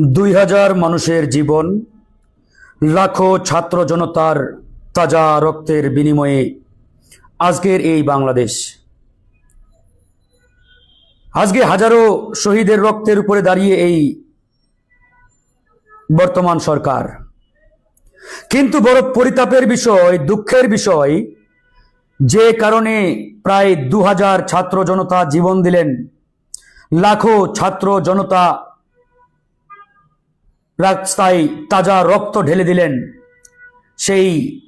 দুই হাজার মানুষের জীবন, লাখো ছাত্র জনতার তাজা রক্তের বিনিময়ে আজকের এই বাংলাদেশ। আজকে হাজারো শহীদের রক্তের উপরে দাঁড়িয়ে এই বর্তমান সরকার। কিন্তু বড় পরিতাপের বিষয়, দুঃখের বিষয়, যে কারণে প্রায় দু হাজার ছাত্র জনতা জীবন দিলেন, লাখো ছাত্র জনতা রাস্তায় তাজা রক্ত ঢেলে দিলেন। সেই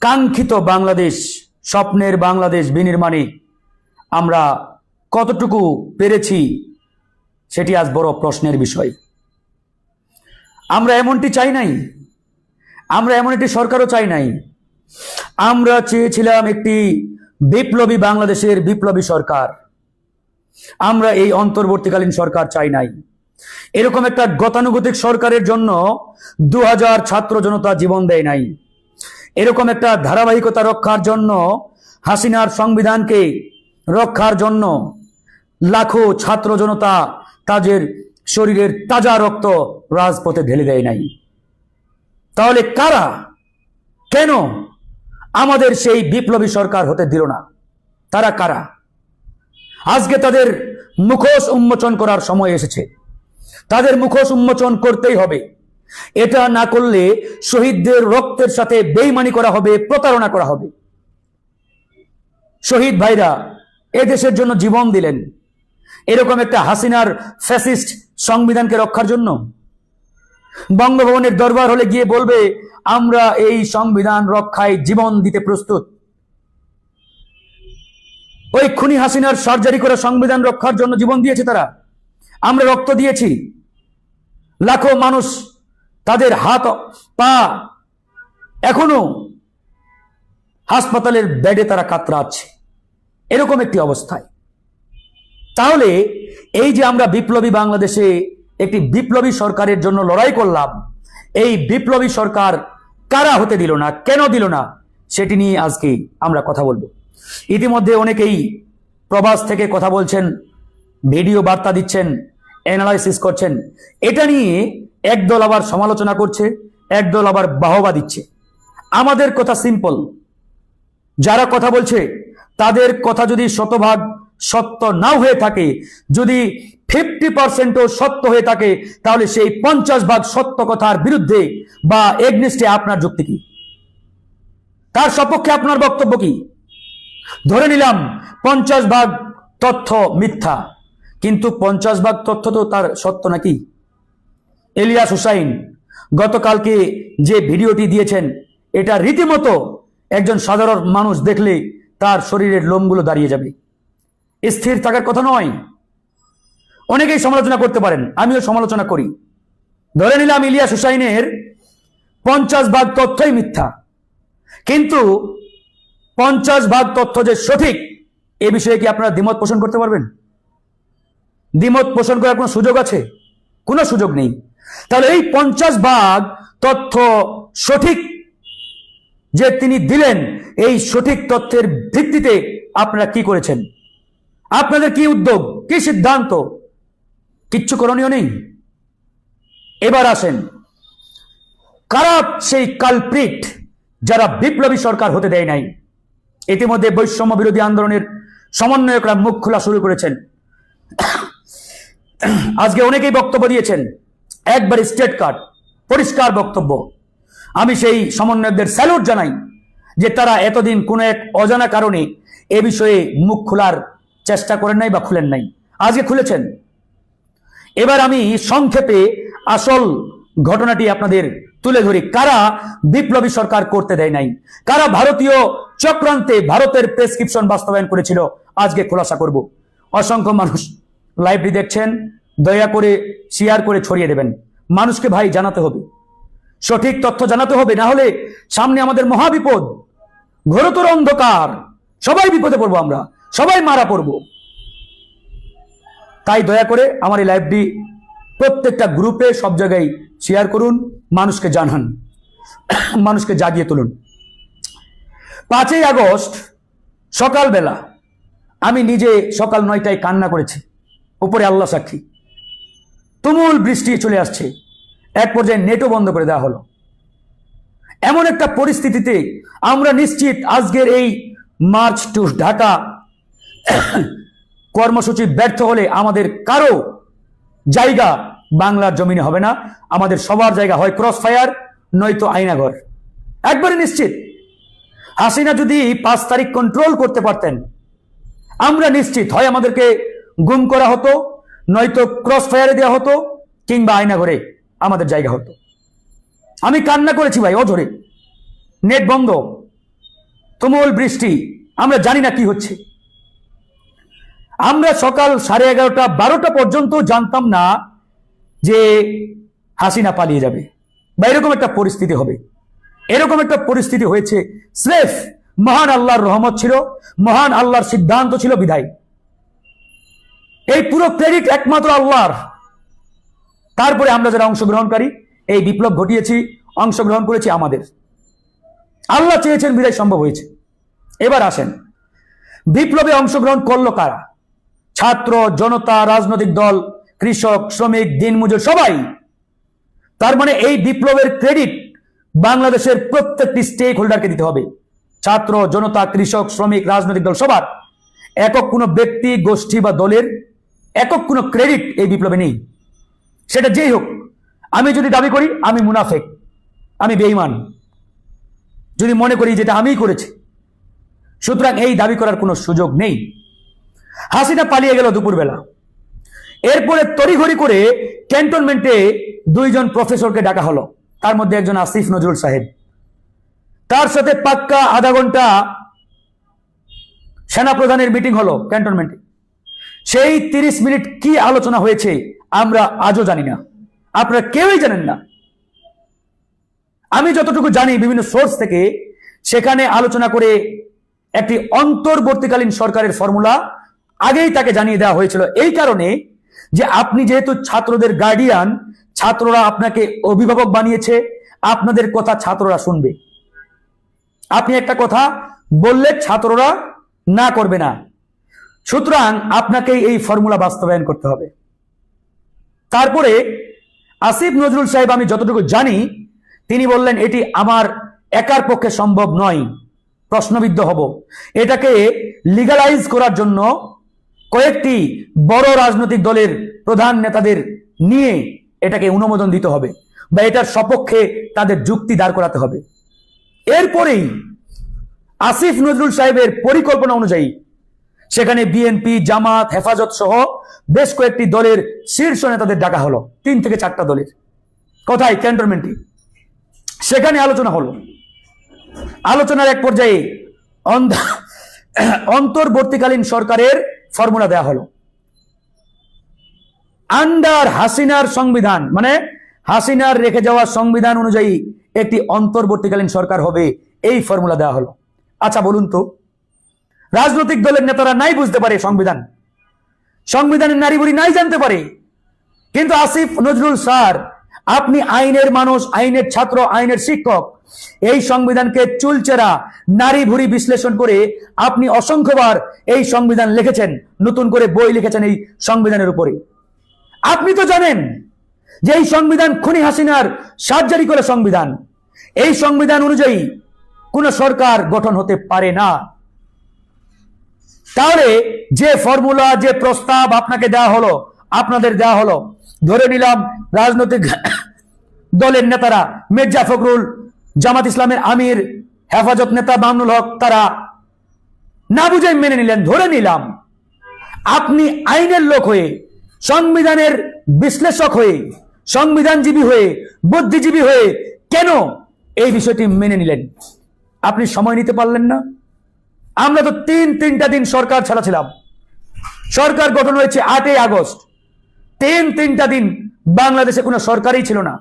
কাঙ্ক্ষিত বাংলাদেশ, স্বপ্নের বাংলাদেশ বিনির্মাণে আমরা কতটুকু পেরেছি সেটি আজ বড় প্রশ্নের বিষয়। আমরা এমনটি চাই নাই। আমরা এমন একটি সরকারও চাই নাই। আমরা চেয়েছিলাম একটি বিপ্লবী বাংলাদেশের বিপ্লবী সরকার। আমরা এই অন্তর্বর্তীকালীন সরকার চাই নাই। এরকম একটা গতানুগতিক সরকারের জন্য দু হাজার ছাত্র জনতা জীবন দেয় নাই। এরকম একটা ধারাবাহিকতা রক্ষার জন্য, হাসিনার সংবিধানকে রক্ষার জন্য লাখো ছাত্র জনতা তাদের শরীরের তাজা রক্ত রাজপথে ঢেলে দেয় নাই। তাহলে কারা? কেন আমাদের সেই বিপ্লবী সরকার হতে দিল না? তারা কারা? আজকে তাদের মুখোশ উন্মোচন করার সময় এসেছে। তাদের মুখোশ উন্মোচন করতেই হবে। এটা না করলে শহীদদের রক্তের সাথে বেইমানি করা হবে, প্রতারণা করা হবে। শহীদ ভাইরা, এ দেশের জন্য জীবন দিলেন। এরকম একটা হাসিনার ফ্যাসিস্ট সংবিধানকে রক্ষার জন্য। বঙ্গভবনের দরবার হলে গিয়ে বলবে, আমরা এই সংবিধান রক্ষায় জীবন দিতে প্রস্তুত। ওই খুনি হাসিনার সার্জারি করে সংবিধান রক্ষার জন্য জীবন দিয়েছে তারা। আমরা রক্ত দিয়েছি। লাখো মানুষ তাদের হাত, পা এখনও হাসপাতালের বেডে তারা কাতরাচ্ছে। এরকম একটি অবস্থায়। তাহলে এই যে আমরা বিপ্লবী বাংলাদেশে একটি বিপ্লবী সরকারের জন্য লড়াই করলাম, এই বিপ্লবী সরকার কারা হতে দিল না, কেন দিল না, সেটি নিয়ে আজকে আমরা কথা বলব। ইতিমধ্যে অনেকেই প্রবাস থেকে কথা বলছেন ভিডিও বার্তা দিচ্ছেন অ্যানালাইসিস করছেন। এটা নিয়ে একদল আবার সমালোচনা করছে, একদল আবার বাহবা দিচ্ছে। আমাদের কথা সিম্পল যারা কথা বলছে, তাদের কথা যদি শতভাগ সত্য নাও হয়ে থাকে, যদি ফিফটি পার্সেন্টও সত্য হয়ে থাকে, তাহলে সেই পঞ্চাশ ভাগ সত্য কথার বিরুদ্ধে বা এগনিস্টে আপনার যুক্তি কি? তার সপক্ষে আপনার বক্তব্য কি? ধরে নিলাম, পঞ্চাশ ভাগ তথ্য মিথ্যা। কিন্তু পঞ্চাশ ভাগ তথ্য তো তার সত্য নাকি? এলিয়াস হুসাইন, গতকালকে যে ভিডিওটি দিয়েছেন, এটা রীতিমতো একজন সাধারণ মানুষ দেখলে তার শরীরের লোমগুলো দাঁড়িয়ে যাবে। স্থির থাকার কথা নয়। অনেকেই সমালোচনা করতে পারেন, আমিও সমালোচনা করি। ধরে নিলাম ইলিয়াস হুসাইনের পঞ্চাশ ভাগ তথ্যই মিথ্যা। কিন্তু পঞ্চাশ ভাগ তথ্য যে সঠিক, এ বিষয়ে কি আপনারা দ্বিমত পোষণ করতে পারবেন? দ্বিমত পোষণ করার কোনো সুযোগ আছে? কোনো সুযোগ নেই। তাহলে এই পঞ্চাশ ভাগ তথ্য সঠিক যে তিনি দিলেন, এই সঠিক তথ্যের ভিত্তিতে আপনারা কি করেছেন? আপনাদের কি উদ্যোগ, কি সিদ্ধান্ত? কিচ্ছু করণীয় নেই। এবার আসেন। কারা সেই কালপ্রিট যারা বিপ্লবী সরকার হতে দেয় নাই? ইতিমধ্যে বৈষম্য বিরোধী আন্দোলনের সমন্বয়করা মুখ খোলা শুরু করেছেন। আজকে অনেকেই বক্তব্য দিয়েছেন, একবার স্টেট কার্ড পরিষ্কার বক্তব্য। আমি সেই সমন্বয়কদের স্যালুট জানাই যে তারা এতদিন কোনো এক অজানা কারণে এ বিষয়ে মুখ খোলার চেষ্টা করেন নাই বা খুলেন নাই। আজকে খুলেছেন। এবার আমি সংক্ষেপে আসল ঘটনাটি আপনাদের তুলে ধরি। কারা বিপ্লবী সরকার করতে দেয় নাই? কারা ভারতীয় চক্রান্তে ভারতের প্রেসক্রিপশন বাস্তবায়ন করেছিল? আজকে খোলাসা করব। অসংখ্য মানুষ লাইভটি দেখছেন, দয়া করে শেয়ার করে ছড়িয়ে দেবেন। মানুষকে ভাই জানাতে হবে। সঠিক তথ্য জানাতে হবে, না হলে সামনে আমাদের মহাবিপদ। ঘোরতর অন্ধকার। সবাই বিপদে পড়ব আমরা, সবাই মারা পড়ব। তাই দয়া করে আমার এই লাইভটি প্রত্যেকটা গ্রুপে সব জায়গায় শেয়ার করুন, মানুষকে জানান, মানুষকে জাগিয়ে তুলুন। পাঁচই আগস্ট, সকালবেলা, আমি নিজে সকাল নয়টায় কান্না করেছি। উপরে আল্লাহ সাক্ষী। তুমুল বৃষ্টি চলে আসছে। এক পর্যায়ে নেটও বন্ধ করে দেওয়া হলো। এমন একটা পরিস্থিতিতে আমরা নিশ্চিত আজকের এই মার্চ টু ঢাকা কর্মসূচি ব্যর্থ হলে আমাদের কারও জায়গা বাংলার জমিনে হবে না। আমাদের সবার জায়গা হয় ক্রস ফায়ার নয়তো আইনাঘর একবারে নিশ্চিত। হাসিনা যদি পাঁচ তারিখ কন্ট্রোল করতে পারতেন, আমরা নিশ্চিত হয় আমাদেরকে গুম করা হতো, নয়তো ক্রস ফায়ারে দেওয়া হতো, কিংবা আয়না আয়নাঘরে আমাদের জায়গা হতো। আমি কান্না করেছি ভাই, অঝরে। নেট বন্ধ। তুমুল বৃষ্টি। আমরা জানি না কি হচ্ছে। আমরা সকাল সাড়ে এগারোটা, বারোটা পর্যন্ত জানতাম না যে হাসিনা পালিয়ে যাবে, বা এরকম একটা পরিস্থিতি হবে। এরকম একটা পরিস্থিতি হয়েছে। স্রেফ মহান আল্লাহর রহমত ছিল, মহান আল্লাহর সিদ্ধান্ত ছিল বিধায় এই পুরো ক্রেডিট একমাত্র আল্লাহর। তারপরে আমরা যারা অংশগ্রহণকারী, এই বিপ্লব ঘটিয়েছি, অংশগ্রহণ করেছি আমাদের। আল্লাহ চেয়েছেন বিদায় সম্ভব হয়েছে। এবার আসেন। বিপ্লবে অংশগ্রহণ করল কারা? ছাত্র, জনতা, রাজনৈতিক দল, কৃষক, শ্রমিক দিনমজুর সবাই। তার মানে এই বিপ্লবের ক্রেডিট বাংলাদেশের প্রত্যেকটি স্টেক হোল্ডারকে দিতে হবে। ছাত্র, জনতা, কৃষক, শ্রমিক, রাজনৈতিক দল, সবার। একক কোনো ব্যক্তি, গোষ্ঠী বা দলের একক কোনো ক্রেডিট এই বিপ্লবে নেই। সেটা যেই হোক, আমি যদি দাবি করি, আমি মুনাফেক, আমি বেঈমান। যদি মনে করি যেটা আমিই করেছি, সুতরাং এই দাবি করার কোনো সুযোগ নেই। হাসিনা পালিয়ে গেল দুপুরবেলা। এরপরে তড়িঘড়ি করে ক্যান্টনমেন্টে দুইজন প্রফেসরকে ডাকা হলো। তার মধ্যে একজন আসিফ নজরুল সাহেব। তার সাথে পাক্কা আধা ঘণ্টা সেনাপ্রধানের মিটিং হলো ক্যান্টনমেন্টে। সেই তিরিশ মিনিট কি আলোচনা হয়েছে, আমরা আজও জানি না। আপনারা কেউই জানেন না। আমি যতটুকু জানি বিভিন্ন সোর্স থেকে, সেখানে আলোচনা করে একটি অন্তর্বর্তীকালীন সরকারের ফর্মুলা আগেই তাকে জানিয়ে দেওয়া হয়েছিল। এই কারণে যে আপনি যেহেতু ছাত্রদের গার্ডিয়ান ছাত্ররা আপনাকে অভিভাবক বানিয়েছে, আপনাদের কথা ছাত্ররা শুনবে। আপনি একটা কথা বললে ছাত্ররা না করবে না। সুতরাং আপনাকে এই ফর্মুলা বাস্তবায়ন করতে হবে। তারপরে আসিফ নজরুল সাহেব, আমি যতটুকু জানি, তিনি বললেন, এটি আমার একার পক্ষে সম্ভব নয়, প্রশ্নবিদ্ধ হব। এটাকে লিগালাইজ করার জন্য কয়েকটি বড় রাজনৈতিক দলের প্রধান নেতাদের নিয়ে এটাকে অনুমোদন দিতে হবে বা এটার সপক্ষে তাদের যুক্তি দাঁড় করাতে হবে। এরপরেই আসিফ নজরুল সাহেবের পরিকল্পনা অনুযায়ী সেখানে বিএনপি জামাত, হেফাজত সহ বেশ কয়েকটি দলের শীর্ষ নেতাদের ডাকা হলো। তিন থেকে চারটা দলের। কোথায়? ক্যান্টনমেন্টে। সেখানে আলোচনা হলো। আলোচনার এক পর্যায়ে অন্তর্বর্তীকালীন সরকারের ফর্মুলা দেয়া হলো। আন্ডার হাসিনার সংবিধান মানে হাসিনার রেখে যাওয়া সংবিধান অনুযায়ী একটি অন্তর্বর্তীকালীন সরকার হবে, এই ফর্মুলা দেওয়া হলো। আচ্ছা বলুন তো। রাজনৈতিক দলের নেতারা নাই বুঝতে পারে সংবিধান। সংবিধানের নারী বুড়ি নাই জানতে পারে। কিন্তু আসিফ নজরুল স্যার, আপনি আইনের মানুষ, আইনের ছাত্র, আইনের শিক্ষক, এই সংবিধানকে চুলচেরা নারী ভুড়ি বিশ্লেষণ করে আপনি অসংখ্যবার এই সংবিধান লিখেছেন, নতুন করে বই লিখেছেন এই সংবিধানের উপরে। আপনি তো জানেন যে এই সংবিধান খুনি হাসিনার সার্জারি করে সংবিধান। এই সংবিধান অনুযায়ী কোন সরকার গঠন হতে পারে না। তাহলে যে ফর্মুলা যে প্রস্তাব আপনাকে দেওয়া হলো, আপনাদের দেওয়া হলো, ধরে নিলাম রাজনৈতিক দলের নেতারা, মির্জা ফখরুল, জামাত ইসলামের আমির, হেফাজত নেতা মামনুল হক, তারা না বুঝে মেনে নিলেন, ধরে নিলাম আপনি আইনের লোক হয়ে, সংবিধানের বিশ্লেষক হয়ে, সংবিধানজীবী হয়ে, বুদ্ধিজীবী হয়ে কেন এই বিষয়টি মেনে নিলেন? আপনি সময় নিতে পারলেন না? আমরা তো তিন, তিনটা দিন সরকার ছাড়া ছিলাম। সরকার গঠন হয়েছে আটই আগস্ট। তিন, তিনটা দিন বাংলাদেশে কোনো সরকারই ছিল না।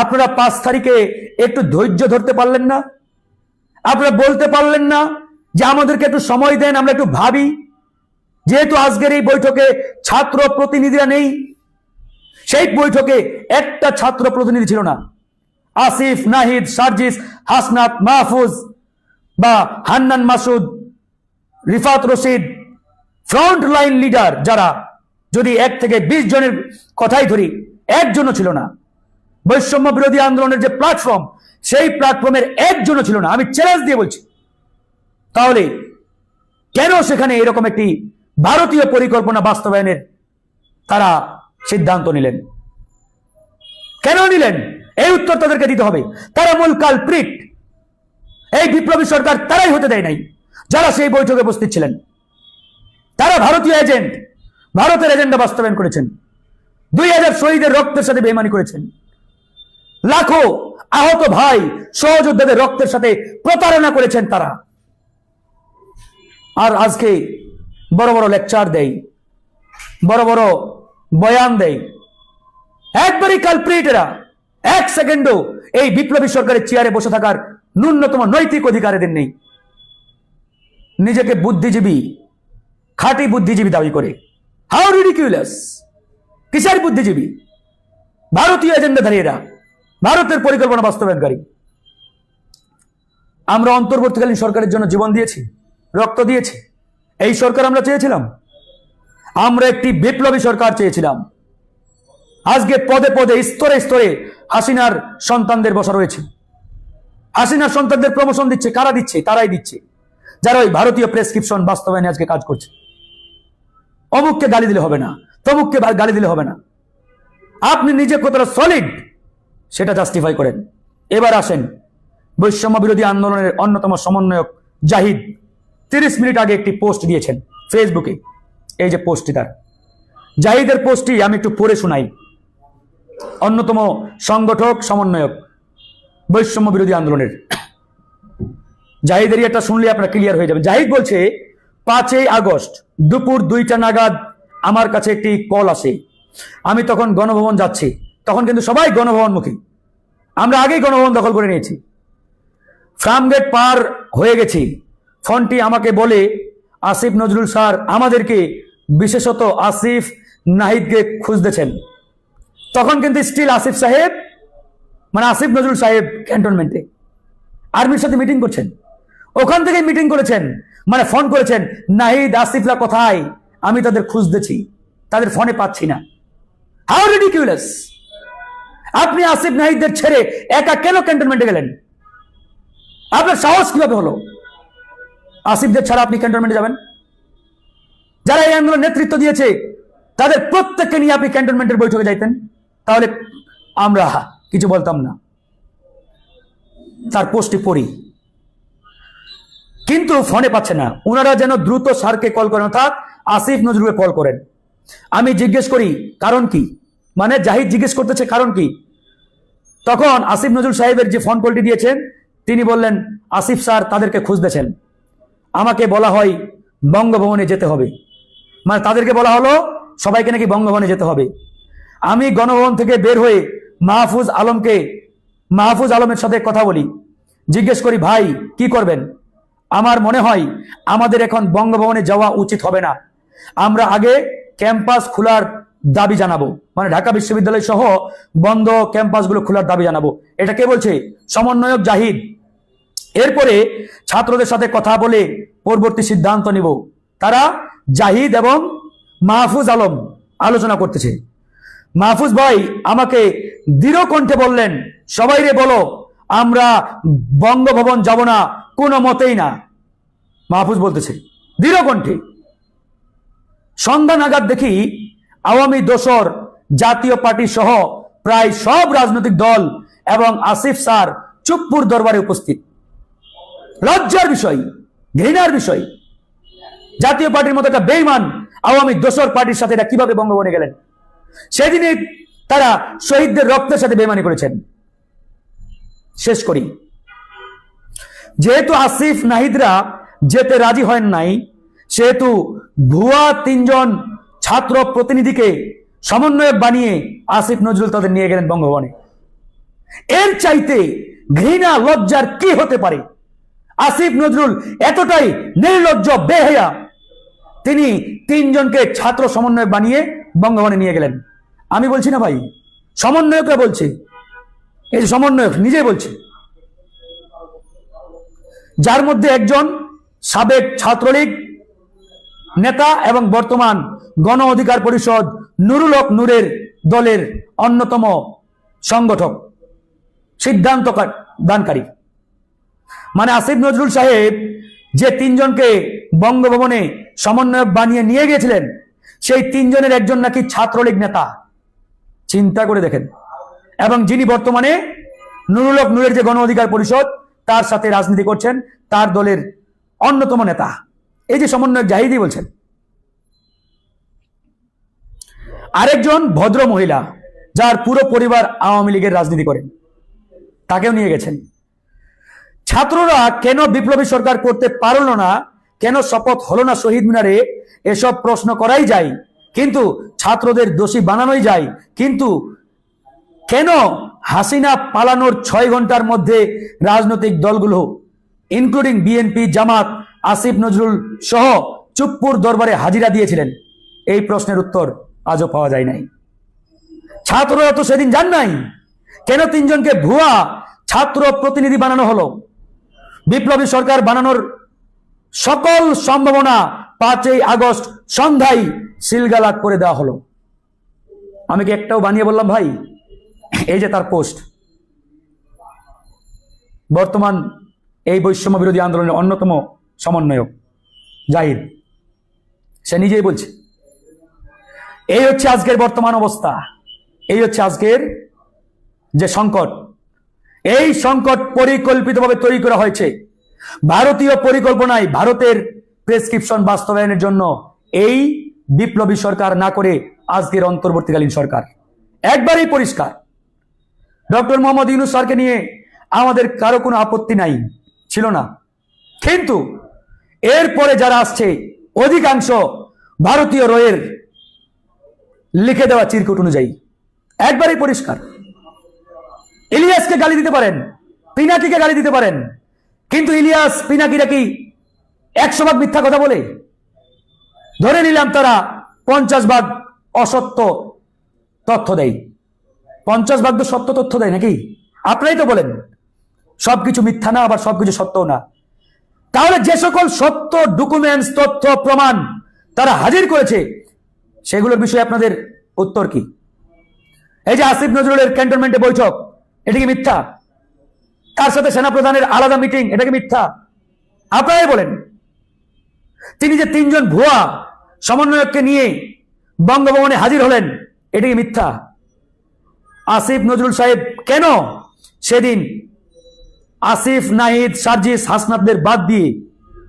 আপনারা পাঁচ তারিখে একটু ধৈর্য ধরতে পারলেন না? আপনারা বলতে পারলেন না যে আমাদেরকে একটু সময় দেন, আমরা একটু ভাবি। যেহেতু আজকের এই বৈঠকে ছাত্র প্রতিনিধিরা নেই, সেই বৈঠকে একটা ছাত্র প্রতিনিধি ছিল না। আসিফ, নাহিদ, সার্জিস, হাসনাত, মাহফুজ বা Hannan Masud, Rifat Rashid, front line leader যারা, যদি এক থেকে বিশ জনের কথাই ধরি, একজনও ছিল না। বৈষম্য বিরোধী আন্দোলনের যে প্ল্যাটফর্ম সেই প্ল্যাটফর্মের একজনও ছিল না। আমি চ্যালেঞ্জ দিয়ে বলছি। তাহলে কেন সেখানে এরকম একটি ভারতীয় পরিকল্পনা বাস্তবায়নের তারা সিদ্ধান্ত নিলেন? কেন নিলেন? এই উত্তর তাদেরকে দিতে হবে। তারা মূল কালপ্রিট এই বিপ্লবী সরকার তারাই হতে দেয় নাই, যারা সেই বৈঠকে উপস্থিত ছিলেন। তারা ভারতীয় এজেন্ট, ভারতের এজেন্ডা বাস্তবায়ন করেছেন। দুই হাজার শহীদের রক্তের সাথে বেমানি করেছেন। লাখো আহত ভাই, সহযোদ্ধাদের রক্তের সাথে প্রতারণা করেছেন তারা। আর আজকে বড় বড় লেকচার দেয়, বড় বড় বয়ান দেয়। একবারই কালপ্রিট এরা। এক সেকেন্ডও এই বিপ্লবী সরকারের চেয়ারে বসে থাকার ন্যূনতম নৈতিক অধিকার এদের নেই। নিজেকে বুদ্ধিজীবী, খাঁটি বুদ্ধিজীবী দাবি করে। হাউ রিডিকিউলাস কিসের বুদ্ধিজীবী? ভারতীয় এজেন্ডাধারী এরা ভারতের পরিকল্পনা বাস্তবায়নকারী। আমরা অন্তর্বর্তীকালীন সরকারের জন্য জীবন দিয়েছি, রক্ত দিয়েছি। এই সরকার আমরা চেয়েছিলাম। আমরা একটি বিপ্লবী সরকার চেয়েছিলাম। আজকে পদে পদে, স্তরে স্তরে হাসিনার সন্তানদের বসা রয়েছে। হাসিনার সন্তানদের প্রমোশন দিচ্ছে, কারা দিচ্ছে? তারাই দিচ্ছে। যারা ওই ভারতীয় প্রেসক্রিপশন বাস্তবায়নে আজকে কাজ করছে। অমুককে গালি দিলে হবে না, তমুককে গালি দিলে হবে না। আপনি নিজে কতটা সলিড সেটা জাস্টিফাই করেন। এবার আসেন, বৈষম্য বিরোধী আন্দোলনের অন্যতম সমন্বয়ক জাহিদ তিরিশ মিনিট আগে একটি পোস্ট দিয়েছেন ফেসবুকে এই যে পোস্টটি তার। জাহিদের পোস্টটি আমি একটু পড়ে শোনাই। অন্যতম সংগঠক, সমন্বয়ক। বৈষম্য বিরোধী আন্দোলনের। জাহিদের এটা শুনলে আপনার ক্লিয়ার হয়ে যাবে। জাহিদ বলছে, পাঁচই আগস্ট দুপুর দুইটা নাগাদ আমার কাছে একটি কল আসে। আমি তখন গণভবন যাচ্ছি। তখন কিন্তু সবাই গণভবনমুখী। আমরা আগেই গণভবন দখল করে নিয়েছি। ফার্মগেট পার হয়ে গেছি। ফোনটি আমাকে বলে, আসিফ নজরুল স্যার, আমাদেরকে বিশেষত আসিফ নাহিদকে খুঁজতেছেন। তখন কিন্তু স্টিল আসিফ সাহেব মানে আসিফ নজরুল সাহেব ক্যান্টনমেন্টে। আর্মির সাথে মিটিং করছেন। ওখান থেকে মিটিং করেছেন। মানে ফোন করেছেন, নাহিদ, আসিফলা কোথায়? আমি তাদের খুঁজতেছি। তাদের ফোনে পাচ্ছি না। হাউ রিডিকিউলাস আপনি আসিফ নাহিদদের ছেড়ে একা কেন ক্যান্টনমেন্টে গেলেন? আপনার সাহস কীভাবে হলো? আসিফদের ছাড়া আপনি ক্যান্টনমেন্টে যাবেন? যারা এই আন্দোলন নেতৃত্ব দিয়েছে, তাদের প্রত্যেককে নিয়ে আপনি ক্যান্টনমেন্টের বৈঠকে যাইতেন? তাহলে আমরা কিছু বলতাম না। তার পোস্টটি পড়ি। কিন্তু ফোনে পাচ্ছে না। ওনারা যেন দ্রুত স্যারকে কল করেন, অর্থাৎ আসিফ নজরুলকে কল করেন। আমি জিজ্ঞেস করি, কারণ কি? মানে জাহিদ জিজ্ঞেস করতেছে, কারণ কি? তখন আসিফ নজরুল সাহেবের যে ফোন কলটি দিয়েছেন, তিনি বললেন, আসিফ স্যার তাদেরকে খুঁজতেছেন। আমাকে বলা হয় বঙ্গভবনে যেতে হবে। মানে তাদেরকে বলা হলো, সবাইকে নাকি বঙ্গভবনে যেতে হবে। আমি গণভবন থেকে বের হয়ে মাহফুজ আলমকে, মাহফুজ আলমের সাথে কথা বলি। জিজ্ঞেস করি, ভাই, কি করবেন? আমার মনে হয় আমাদের এখন বঙ্গভবনে যাওয়া উচিত হবে না। আমরা আগে ক্যাম্পাস খোলার দাবি জানাব। মানে ঢাকা বিশ্ববিদ্যালয় সহ বন্ধ ক্যাম্পাসগুলো খোলার দাবি জানাব। এটা কে বলছে? সমন্বয়ক জাহিদ। এরপরে ছাত্রদের সাথে কথা বলে পরবর্তী সিদ্ধান্ত নিব। তারা জাহিদ এবং মাহফুজ আলম আলোচনা করতেছে। মাহফুজ ভাই, আমাকে দৃঢ় কণ্ঠে বললেন, সবাই রে বলো, আমরা বঙ্গভবন যাব না, কোনো মতেই না। মাহফুজ বলতেছে, দৃঢ় কণ্ঠে। সন্ধ্যা নাগাদ দেখি আওয়ামী দোসর, জাতীয় পার্টি সহ প্রায় সব রাজনৈতিক দল এবং আসিফ স্যার চুপ্পুর দরবারে উপস্থিত। লজ্জার বিষয়, ঘৃণার বিষয়। জাতীয় পার্টির মতো একটা বেইমান আওয়ামী দোসর পার্টির সাথে এরা কীভাবে বঙ্গভবনে গেলেন? সেদিনই তারা শহীদদের রক্তের সাথে বেমানি করেছেন। শেষ করি। যেহেতু আসিফ, নাহিদরা যেতে রাজি হন নাই, সেহেতু ভুয়া তিনজন ছাত্র প্রতিনিধিকে সমন্বয়ক বানিয়ে আসিফ নজরুল তাদের নিয়ে গেলেন বঙ্গভবনে। এর চাইতে ঘৃণা, লজ্জার কি হতে পারে? আসিফ নজরুল এতটাই নির্লজ্জ, বেহেয়া। তিনি তিনজনকে ছাত্র সমন্বয়ক বানিয়ে বঙ্গভবনে নিয়ে গেলেন। আমি বলছি, না ভাই, সমন্বয়করা বলছে। এই যে সমন্বয়ক, নিজেই বলছে। যার মধ্যে একজন সাবেক ছাত্রলীগ নেতা এবং বর্তমান গণ অধিকার পরিষদ নুরুল হক নূরের দলের অন্যতম সংগঠক, সিদ্ধান্ত দানকারী। মানে আসিফ নজরুল সাহেব যে তিনজনকে বঙ্গভবনে সমন্বয়ক বানিয়ে নিয়ে গিয়েছিলেন সেই তিনজনের একজন নাকি ছাত্রলীগ নেতা। চিন্তা করে দেখেন। এবং যিনি বর্তমানে নুরুলক নূরের যে গণ অধিকার পরিষদ, তার সাথে রাজনীতি করছেন, তার দলের অন্যতম নেতা। এই যে সমন্বয়ক জাহিদি বলছেন। আরেকজন ভদ্র মহিলা, যার পুরো পরিবার আওয়ামী লীগের রাজনীতি করেন তাকেও নিয়ে গেছেন। ছাত্ররা কেন বিপ্লবী সরকার করতে পারল না কেন শপথ হলো না শহীদ মিনারে? এসব প্রশ্ন করাই যায়। কিন্তু ছাত্রদের দোষী বানানোই যায়। কিন্তু কেন হাসিনা পালানোর ছয় ঘণ্টার মধ্যে রাজনৈতিক দলগুলো ইনক্লুডিং বিএনপি জামাত, আসিফ, নজরুল সহ চুপ্পুর দরবারে হাজিরা দিয়েছিলেন? এই প্রশ্নের উত্তর আজও পাওয়া যায় নাই। ছাত্ররা তো সেদিন যান নাই। কেন তিনজনকে ভুয়া ছাত্র প্রতিনিধি বানানো হলো? বিপ্লবী সরকার বানানোর সকল সম্ভাবনা পাঁচই আগস্ট সন্ধ্যায় সিলগালাট করে দেওয়া হলো। আমি কি একটাও বানিয়ে বললাম ভাই? এই যে তার পোস্ট। বর্তমান এই বৈষম্য বিরোধী আন্দোলনের অন্যতম সমন্বয়ক জাহিদ সে নিজেই বলছে, এই হচ্ছে আজকের বর্তমান অবস্থা, এই হচ্ছে আজকের যে সংকট, এই সংকট পরিকল্পিতভাবে তৈরি করা হয়েছে। ভারতীয় পরিকল্পনায় ভারতের প্রেসক্রিপশন বাস্তবায়নের জন্য এই বিপ্লবী সরকার না করে আজকের অন্তর্বর্তীকালীন সরকার। একবারেই পরিষ্কার। ডক্টর মোহাম্মদ ইউনুস স্যারকে নিয়ে আমাদের কারও কোনো আপত্তি নাই, ছিল না। কিন্তু এরপরে যারা আসছে, অধিকাংশ ভারতীয় রয়ের লিখে দেওয়া চিরকুট অনুযায়ী। একবারেই পরিষ্কার। ইলিয়াসকে গালি দিতে পারেন, পিনাকিকে গালি দিতে পারেন কিন্তু ইলিয়াস, পিনাকিরা কি একশো ভাগ মিথ্যা কথা বলে? ধরে নিলাম তারা পঞ্চাশ ভাগ অসত্য তথ্য দেয়। পঞ্চাশ ভাগ তো সত্য তথ্য দেয় নাকি? আপনারাই তো বলেন, সবকিছু মিথ্যা না, আবার সবকিছু সত্যও না। তাহলে যে সকল সত্য ডকুমেন্টস তথ্য, প্রমাণ তারা হাজির করেছে, সেগুলোর বিষয়ে আপনাদের উত্তর কি? এই যে আসিফ নজরুলের ক্যান্টনমেন্টে বৈঠক, এটা কি মিথ্যা? তার সাথে সেনাপ্রধানের আলাদা মিটিং এটাকে মিথ্যা? আপনারাই বলেন। তিনি যে তিনজন ভুয়া সমন্বয়ককে নিয়ে বঙ্গভবনে হাজির হলেন, এটা মিথ্যা? আসিফ নজরুল সাহেব কেন সেদিন আসিফ, নাহিদ, সার্জিস, হাসনাতদের বাদ দিয়ে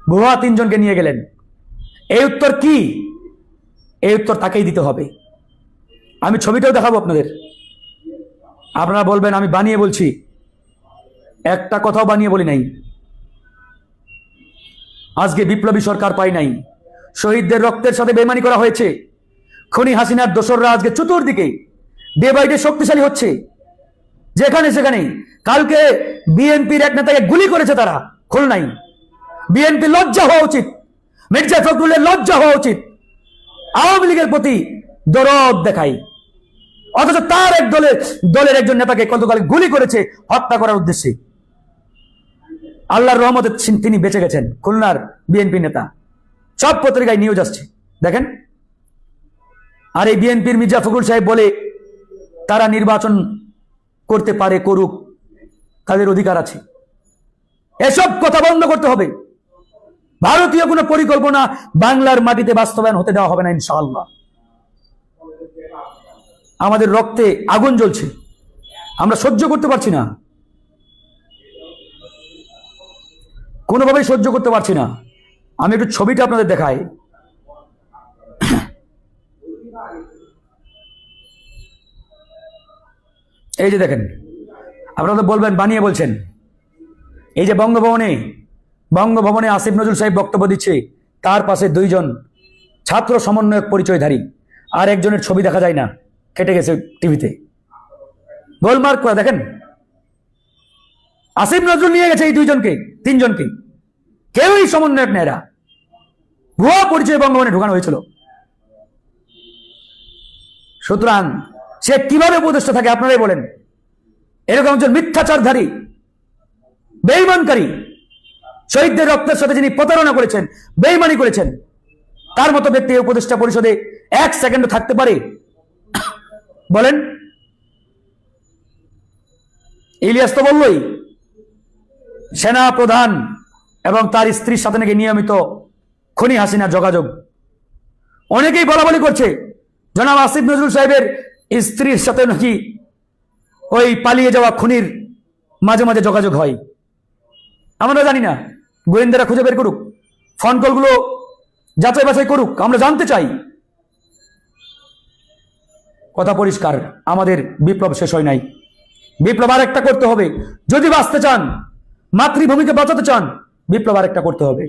ভুয়া তিনজনকে নিয়ে গেলেন? এই উত্তর কি? এই উত্তর তাকেই দিতে হবে। আমি ছবিটাও দেখাবো আপনাদের। আপনারা বলবেন, আমি বানিয়ে বলছি। একটা কথাও বানিয়ে বলি নাই। আজকে বিপ্লবী সরকার পাই নাই। শহীদদের রক্তের সাথে বেমানি করা হয়েছে। খনি হাসিনার দোসররা আজকে চতুর্দিকে ডে বাই ডে শক্তিশালী হচ্ছে। যেখানে সেখানে কালকে বিএনপির এক নেতাকে গুলি করেছে তারা খুলনাই বিএনপি লজ্জা হওয়া উচিত। মির্জা ফখরুলের লজ্জা হওয়া উচিত। আওয়ামী লীগের প্রতি দরদ দেখাই। অথচ তার এক দলের দলের একজন নেতাকে কতকাল গুলি করেছে হত্যা করার উদ্দেশ্যে। আল্লাহর রহমতে তিনি বেঁচে গেছেন, খুলনার বিএনপি নেতা। সব পত্রিকায় নিউজ আসছে। দেখেন? আর এই বিএনপির মির্জা ফখরুল সাহেব বলে, তারা নির্বাচন করতে পারে, করুক, তাদের অধিকার আছে। এসব কথা বন্ধ করতে হবে। ভারতীয় কোনো পরিকল্পনা বাংলার মাটিতে বাস্তবায়ন হতে দেওয়া হবে না, ইনশাআল্লাহ। আমাদের রক্তে আগুন জ্বলছে। আমরা সহ্য করতে পারছি না। কোনোভাবেই সহ্য করতে পারছি না। আমি একটু ছবিটা আপনাদের দেখাই। এই যে দেখেন, আপনারা তো বলবেন, বানিয়ে বলছেন। এই যে বঙ্গভবনে বঙ্গভবনে আসিফ নজরুল সাহেব বক্তব্য দিচ্ছে, তার পাশে দুইজন ছাত্র সমন্বয়ক পরিচয়ধারী, আর একজনের ছবি দেখা যায় না, কেটে গেছে টিভিতে। গোলমার্ক করে, দেখেন। আসিফ নজরুল নিয়ে গেছে এই দুইজনকে। তিনজনকে। কেউই সমন্বয়ক নেয় এরা। ভুয়া পরিচয় বঙ্গভবনে ঢোকানো হয়েছিল। সুতরাং সে কীভাবে উপদেষ্টা থাকে আপনারাই বলেন। এরকম একজন মিথ্যাচারধারী, বেইমানকারী, শহীদদের রক্তের সাথে যিনি প্রতারণা করেছেন, বেইমানি করেছেন, তার মতো ব্যক্তি উপদেষ্টা পরিষদে এক সেকেন্ড থাকতে পারে? বলেন। ইলিয়াস তো বললই সেনা প্রধান এবং তার স্ত্রীর সাথে নাকি নিয়মিত খনি হাসিনা যোগাযোগ। অনেকেই বলা বলি করছে, জনাব আসিফ নজরুল সাহেবের স্ত্রীর সাথে নাকি ওই পালিয়ে যাওয়া খুনির মাঝে মাঝে যোগাযোগ হয়। আমরা জানি না, গোয়েন্দারা খুঁজে বের করুক, ফোন কলগুলো যাচাই বাছাই করুক, আমরা জানতে চাই। কথা পরিষ্কার, আমাদের বিপ্লব শেষ হয় নাই। বিপ্লব আর একটা করতে হবে। যদি বাঁচতে চান মাতৃভূমিকে বাঁচাতে চান বিপ্লব আরেকটা করতে হবে।